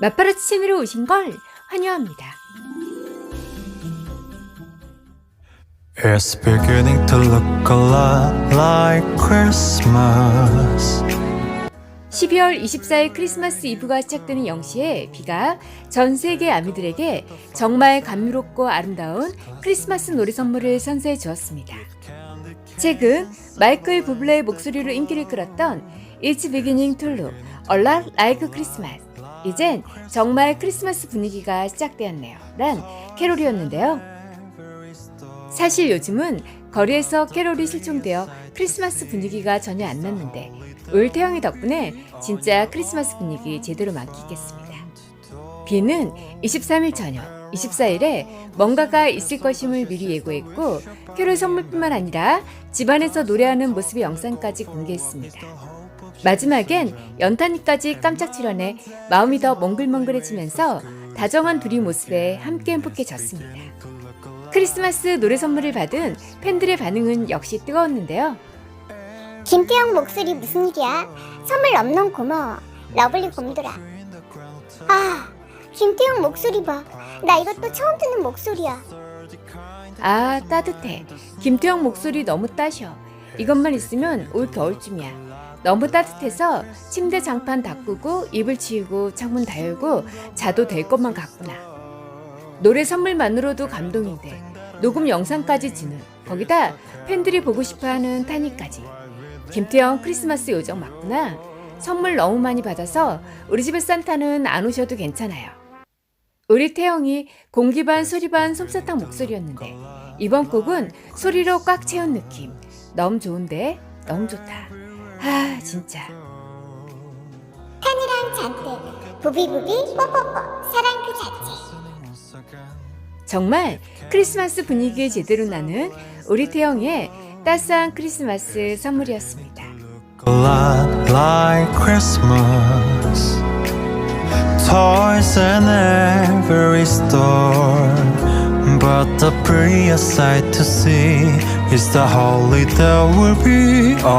마파라치 채널에 오신 걸 환영합니다. It's beginning to look a lot like Christmas. 12월 24일 크리스마스 이브가 시작되는 0시에 비가 전 세계 아미들에게 정말 감미롭고 아름다운 크리스마스 노래 선물을 선사해 주었습니다. 최근 마이클 부블레의 목소리로 인기를 끌었던 It's Beginning to Look a Lot Like Christmas. 이젠 정말 크리스마스 분위기가 시작되었네요. 란 캐롤이었는데요. 사실 요즘은 거리에서 캐롤이 실종되어 크리스마스 분위기가 전혀 안 났는데 올 태영이 덕분에 진짜 크리스마스 분위기 제대로 만끽했습니다. 비는 23일 저녁, 24일에 뭔가가 있을 것임을 미리 예고했고 캐롤 선물뿐만 아니라 집안에서 노래하는 모습의 영상까지 공개했습니다. 마지막엔 연탄이까지 깜짝 출연해 마음이 더 몽글몽글해지면서 다정한 둘이 모습에 함께 행복해졌습니다. 크리스마스 노래 선물을 받은 팬들의 반응은 역시 뜨거웠는데요. 김태형 목소리 무슨 일이야? 선물 넘넘 고마워. 러블리 곰돌아. 아, 김태형 목소리 봐. 나 이것도 처음 듣는 목소리야. 아 따뜻해. 김태형 목소리 너무 따셔. 이것만 있으면 올 겨울쯤이야. 너무 따뜻해서 침대 장판 닦고 이불 치우고 창문 다 열고 자도 될 것만 같구나. 노래 선물만으로도 감동인데 녹음 영상까지 지는 거기다 팬들이 보고 싶어하는 타니까지. 김태형 크리스마스 요정 맞구나. 선물 너무 많이 받아서 우리 집에 산타는 안 오셔도 괜찮아요. 우리 태영이 공기 반 소리 반 솜사탕 목소리였는데 이번 곡은 소리로 꽉 채운 느낌. 너무 좋은데 너무 좋다. 아 진짜. 하늘랑 잔뜩 부비부비 뽀뽀뽀 사랑 그 자체. 정말 크리스마스 분위기 제대로 나는 우리 태영이의 따스한 크리스마스 선물이었습니다. Toys in every store. But the prettiest sight to see. Is the holy that will be on